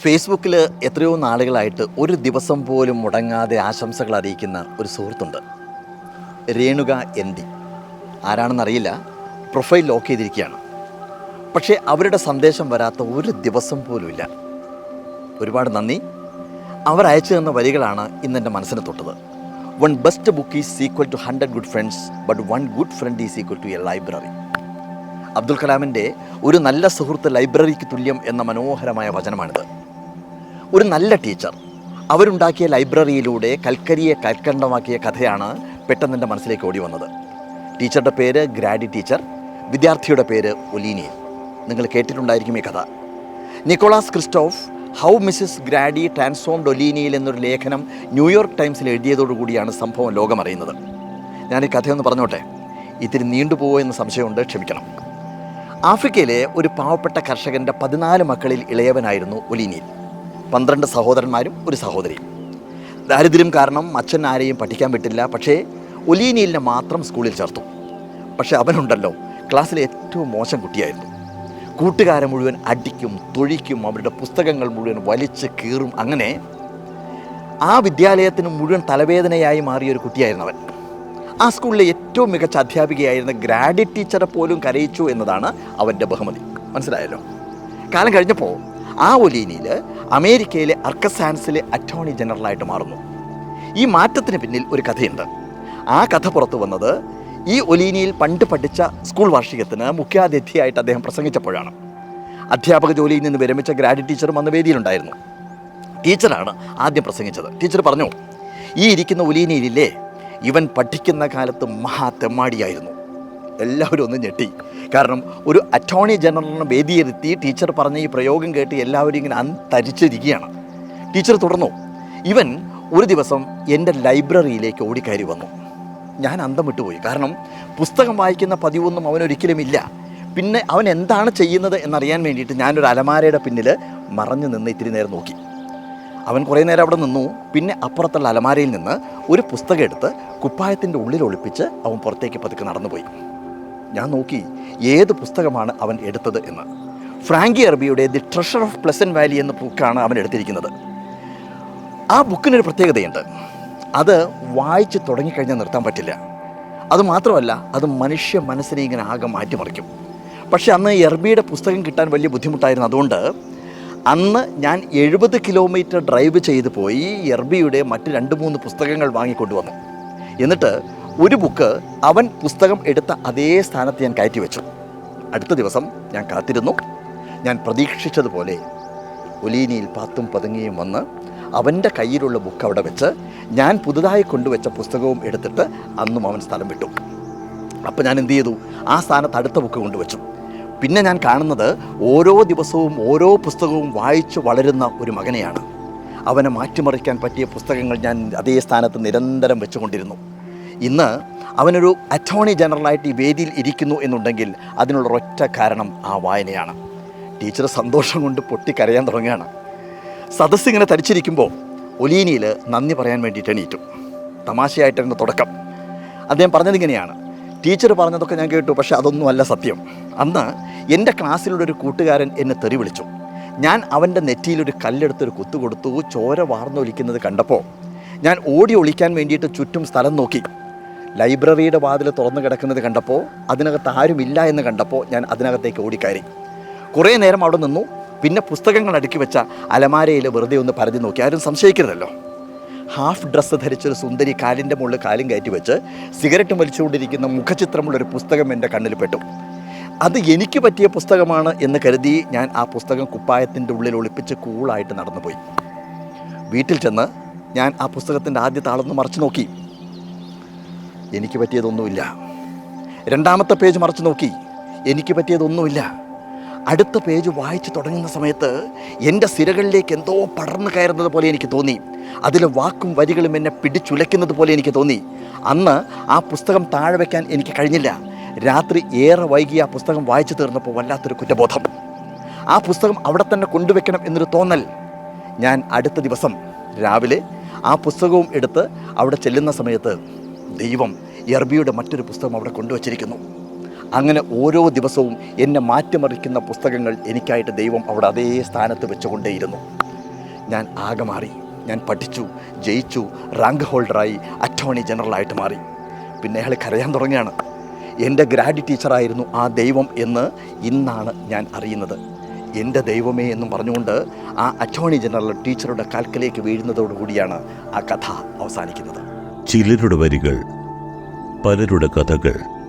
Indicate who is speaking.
Speaker 1: ഫേസ്ബുക്കിൽ എത്രയോ നാളുകളായിട്ട് ഒരു ദിവസം പോലും മുടങ്ങാതെ ആശംസകൾ അറിയിക്കുന്ന ഒരു സുഹൃത്തുണ്ട്. Renuka N D. ആരാണെന്നറിയില്ല. Profile lock ചെയ്തിരിക്കുകയാണ്. പക്ഷേ അവരുടെ സന്ദേശം വരാത്ത ഒരു ദിവസം പോലുമില്ല ഒരുപാട് നന്ദി. അവർ അയച്ചു തന്ന വരികളാണ് ഇന്ന് എന്റെ മനസ്സിന് തൊട്ടത്. One best book is equal to hundred good friends but one good friend is equal to a library Abdul കലാമിന്റെ ഒരു നല്ല സുഹൃത്ത് ലൈബ്രറിക്ക് തുല്യം എന്ന മനോഹരമായ വചനമാണിത്. ഒരു നല്ല ടീച്ചർ. അവരുണ്ടാക്കിയ ലൈബ്രറിയിലൂടെ കൽക്കരിയെ കൽക്കണ്ടമാക്കിയ കഥയാണ് പെട്ടെന്ന് എന്റെ മനസ്സിലേക്ക് ഓടി വന്നത്. ടീച്ചറുടെ പേര് ഗ്രാഡി ടീച്ചർ വിദ്യാർത്ഥിയുടെ പേര് ഒലീനിയൻ. നിങ്ങൾ കേട്ടിട്ടുണ്ടായിരിക്കും ഈ കഥ. Nicholas Kristof how Mrs Grady transformed ഒലീനിയിൽ എന്നൊരു ലേഖനം ന്യൂയോർക്ക് ടൈംസിൽ എഴുതിയതോടുകൂടിയാണ് സംഭവം ലോകമറിയുന്നത്. ഞാൻ ഈ കഥയൊന്ന് പറഞ്ഞോട്ടെ? ഇത്തിരി നീണ്ടുപോകുമോ എന്ന് സംശയമുണ്ട് ക്ഷമിക്കണം. ആഫ്രിക്കയിലെ ഒരു പാവപ്പെട്ട കർഷകന്റെ പതിനാല് മക്കളിൽ ഇളയവനായിരുന്നു ഒലീനിയിൽ പന്ത്രണ്ട് സഹോദരന്മാരും ഒരു സഹോദരിയും ദാരിദ്ര്യം കാരണം അച്ഛൻ ആരെയും പഠിക്കാൻ വിട്ടില്ല. പക്ഷേ ഒലീനിയലിനെ മാത്രം സ്കൂളിൽ ചേർത്തു. പക്ഷേ അവനുണ്ടല്ലോ ക്ലാസ്സിലെ ഏറ്റവും മോശം കുട്ടിയായിരുന്നു. കൂട്ടുകാരെ മുഴുവൻ അടിക്കും തൊഴിക്കും അവരുടെ പുസ്തകങ്ങൾ മുഴുവൻ വലിച്ച് കീറും. അങ്ങനെ ആ വിദ്യാലയത്തിന് മുഴുവൻ തലവേദനയായി മാറിയ ഒരു കുട്ടിയായിരുന്നു അവൻ. ആ സ്കൂളിലെ ഏറ്റവും മികച്ച അധ്യാപികയായിരുന്ന ഗ്രാഡി ടീച്ചറെ പോലും കരയിച്ചു എന്നതാണ് അവന്റെ ബഹുമതി. മനസ്സിലായല്ലോ? കാലം കഴിഞ്ഞപ്പോൾ ആ ഒലീനിയിൽ അമേരിക്കയിലെ അർക്കസാൻസിലെ അറ്റോർണി ജനറലായിട്ട് മാറുന്നു. ഈ മാറ്റത്തിന് പിന്നിൽ ഒരു കഥയുണ്ട്. ആ കഥ പുറത്തു വന്നത് ഈ ഒലീനിയിൽ പണ്ട് പഠിച്ച സ്കൂൾ വാർഷികത്തിന് മുഖ്യാതിഥിയായിട്ട് അദ്ദേഹം പ്രസംഗിച്ചപ്പോഴാണ്. അധ്യാപക ജോലിയിൽ നിന്ന് വിരമിച്ച ഗ്രാഡ് ടീച്ചറും അന്ന് വേദിയിലുണ്ടായിരുന്നു. ടീച്ചറാണ് ആദ്യം പ്രസംഗിച്ചത്. ടീച്ചർ പറഞ്ഞു ഈ ഇരിക്കുന്ന ഒലീനിയിലില്ലേ ഇവൻ പഠിക്കുന്ന കാലത്ത് മഹാ തെമ്മാടിയായിരുന്നു എല്ലാവരും ഒന്ന് ഞെട്ടി. കാരണം ഒരു അറ്റോർണി ജനറലിനെ വേദിയിരുത്തി ടീച്ചർ പറഞ്ഞ ഈ പ്രയോഗം കേട്ട് എല്ലാവരും ഇങ്ങനെ അന്തരിച്ചിരിക്കുകയാണ് ടീച്ചർ തുടർന്നു ഇവൻ ഒരു ദിവസം എന്റെ ലൈബ്രറിയിലേക്ക് ഓടിക്കയറി വന്നു. ഞാൻ അന്തം വിട്ടുപോയി കാരണം പുസ്തകം വായിക്കുന്ന പതിവൊന്നും അവനൊരിക്കലും ഇല്ല. പിന്നെ അവൻ എന്താണ് ചെയ്യുന്നത് എന്നറിയാൻ വേണ്ടിയിട്ട് ഞാനൊരു അലമാരയുടെ പിന്നിൽ മറഞ്ഞു നിന്ന് ഇത്തിരി നേരം നോക്കി. അവൻ കുറേ നേരം അവിടെ നിന്നു. പിന്നെ അപ്പുറത്തുള്ള അലമാരയിൽ നിന്ന് ഒരു പുസ്തകം എടുത്ത് കുപ്പായത്തിന്റെ ഉള്ളിൽ ഒളിപ്പിച്ച് അവൻ പുറത്തേക്ക് പതുക്കെ നടന്നുപോയി. ഞാൻ നോക്കി ഏത് പുസ്തകമാണ് അവൻ എടുത്തത് എന്ന്. Frankie അറബിയുടെ the treasure of Pleasant Valley എന്ന ബുക്കാണ് അവൻ എടുത്തിരിക്കുന്നത്. ആ ബുക്കിനൊരു പ്രത്യേകതയുണ്ട്. അത് വായിച്ച് തുടങ്ങിക്കഴിഞ്ഞാൽ നിർത്താൻ പറ്റില്ല. അത് മാത്രമല്ല അത് മനുഷ്യ മനസ്സിനെ ഇങ്ങനെ ആകെ മാറ്റിമറിക്കും. പക്ഷേ അന്ന് എർബിയുടെ പുസ്തകം കിട്ടാൻ വലിയ ബുദ്ധിമുട്ടായിരുന്നു. അതുകൊണ്ട് അന്ന് ഞാൻ എഴുപത് കിലോമീറ്റർ ഡ്രൈവ് ചെയ്ത് പോയി എർബിയുടെ മറ്റ് രണ്ട് മൂന്ന് പുസ്തകങ്ങൾ വാങ്ങിക്കൊണ്ടുവന്നു. എന്നിട്ട് ഒരു ബുക്ക് അവൻ പുസ്തകം എടുത്ത അതേ സ്ഥാനത്ത് ഞാൻ കയറ്റി വെച്ചു. അടുത്ത ദിവസം ഞാൻ കാത്തിരുന്നു. ഞാൻ പ്രതീക്ഷിച്ചതുപോലെ ഒലീനിയിൽ പാത്തും പതുങ്ങിയും വന്ന് അവന്റെ കയ്യിലുള്ള ബുക്ക് അവിടെ വെച്ച് ഞാൻ പുതുതായി കൊണ്ടുവച്ച പുസ്തകവും എടുത്തിട്ട് അന്നും അവൻ സ്ഥലം വിട്ടു. അപ്പോൾ ഞാൻ എന്ത് ചെയ്തു? ആ സ്ഥാനത്ത് അടുത്ത ബുക്ക് കൊണ്ടുവച്ചു. പിന്നെ ഞാൻ കാണുന്നത് ഓരോ ദിവസവും ഓരോ പുസ്തകവും വായിച്ച് വളരുന്ന ഒരു മകനെയാണ്. അവനെ മാറ്റിമറിക്കാൻ പറ്റിയ പുസ്തകങ്ങൾ ഞാൻ അതേ സ്ഥാനത്ത് നിരന്തരം വെച്ചുകൊണ്ടിരുന്നു. ഇന്ന് അവനൊരു അറ്റോർണി ജനറലായിട്ട് ഈ വേദിയിൽ ഇരിക്കുന്നു എന്നുണ്ടെങ്കിൽ അതിനുള്ള ഒറ്റ കാരണം ആ വായനയാണ്. ടീച്ചർ സന്തോഷം കൊണ്ട് പൊട്ടിക്കരയാൻ തുടങ്ങുകയാണ്. സദസ്സ് ഇങ്ങനെ തരിച്ചിരിക്കുമ്പോൾ ഒലീനിയിൽ നന്ദി പറയാൻ വേണ്ടിയിട്ട് എണീറ്റു. തമാശയായിട്ടായിരുന്നു തുടക്കം. അദ്ദേഹം പറഞ്ഞതിങ്ങനെയാണ് ടീച്ചർ പറഞ്ഞതൊക്കെ ഞാൻ കേട്ടു പക്ഷേ അതൊന്നുമല്ല സത്യം. അന്ന് എന്റെ ക്ലാസ്സിലുള്ള ഒരു കൂട്ടുകാരൻ എന്നെ തെറി വിളിച്ചു. ഞാൻ അവന്റെ നെറ്റിയിലൊരു കല്ലെടുത്തൊരു കുത്തു കൊടുത്തു ചോര വാർന്നൊലിക്കുന്നത് കണ്ടപ്പോൾ ഞാൻ ഓടി ഒളിക്കാൻ വേണ്ടിയിട്ട് ചുറ്റും സ്ഥലം നോക്കി. ലൈബ്രറിയുടെ വാതിൽ തുറന്നു കിടക്കുന്നത് കണ്ടപ്പോൾ അതിനകത്ത് ആരുമില്ല എന്ന് കണ്ടപ്പോൾ ഞാൻ അതിനകത്തേക്ക് ഓടിക്കയറി. കുറേ നേരം അവിടെ നിന്നു. പിന്നെ പുസ്തകങ്ങൾ അടുക്കി വെച്ച അലമാരയിൽ വെറുതെ ഒന്ന് പരതി നോക്കി. ആരും സംശയിക്കരുതല്ലോ. ഹാഫ് ഡ്രസ്സ് ധരിച്ചൊരു സുന്ദരി കാലിന്റെ മുകളിൽ കാലും കയറ്റി വെച്ച് സിഗരറ്റ് വലിച്ചുകൊണ്ടിരിക്കുന്ന മുഖചിത്രമുള്ളൊരു പുസ്തകം എന്റെ കണ്ണിൽ പെട്ടു. അത് എനിക്ക് പറ്റിയ പുസ്തകമാണ് എന്ന് കരുതി ഞാൻ ആ പുസ്തകം കുപ്പായത്തിന്റെ ഉള്ളിൽ ഒളിപ്പിച്ച് കൂളായിട്ട് നടന്നുപോയി. വീട്ടിൽ ചെന്ന് ഞാൻ ആ പുസ്തകത്തിന്റെ ആദ്യ താളൊന്ന് മറച്ചു നോക്കി. എനിക്ക് പറ്റിയതൊന്നുമില്ല. രണ്ടാമത്തെ പേജ് മറച്ചു നോക്കി. എനിക്ക് പറ്റിയതൊന്നുമില്ല. അടുത്ത പേജ് വായിച്ചു തുടങ്ങുന്ന സമയത്ത് എന്റെ സിരകളിലേക്ക് എന്തോ പടർന്നു കയറുന്നത് പോലെ എനിക്ക് തോന്നി. അതിലെ വാക്കും വരികളും എന്നെ പിടിച്ചുലയ്ക്കുന്നത് പോലെ എനിക്ക് തോന്നി. അന്ന് ആ പുസ്തകം താഴെ വയ്ക്കാൻ എനിക്ക് കഴിഞ്ഞില്ല. രാത്രി ഏറെ വൈകി ആ പുസ്തകം വായിച്ചു തീർന്നപ്പോൾ വല്ലാത്തൊരു കുറ്റബോധം. ആ പുസ്തകം അവിടെ തന്നെ കൊണ്ടുവയ്ക്കണം എന്നൊരു തോന്നൽ. ഞാൻ അടുത്ത ദിവസം രാവിലെ ആ പുസ്തകവും എടുത്ത് അവിടെ ചെല്ലുന്ന സമയത്ത് ദൈവം എർബിയുടെ മറ്റൊരു പുസ്തകം അവിടെ കൊണ്ടുവച്ചിരിക്കുന്നു. അങ്ങനെ ഓരോ ദിവസവും എന്നെ മാറ്റിമറിക്കുന്ന പുസ്തകങ്ങൾ എനിക്കായിട്ട് ദൈവം അവിടെ അതേ സ്ഥാനത്ത് വെച്ചുകൊണ്ടേയിരുന്നു. ഞാൻ ആകെ മാറി. ഞാൻ പഠിച്ചു ജയിച്ചു റാങ്ക് ഹോൾഡറായി അറ്റോർണി ജനറലായിട്ട് മാറി. പിന്നെ അയാൾ കരയാൻ തുടങ്ങിയാണ് എന്റെ ഗ്രാഡി ടീച്ചറായിരുന്നു ആ ദൈവം എന്ന് ഇന്നാണ് ഞാൻ അറിയുന്നത്. എന്റെ ദൈവമേ എന്നും പറഞ്ഞുകൊണ്ട് ആ അറ്റോർണി ജനറൽ ടീച്ചറുടെ കാൽക്കലേക്ക് വീഴുന്നതോടുകൂടിയാണ് ആ കഥ അവസാനിക്കുന്നത്.
Speaker 2: ചിലരുടെ വരികൾ പലരുടെ കഥകൾ.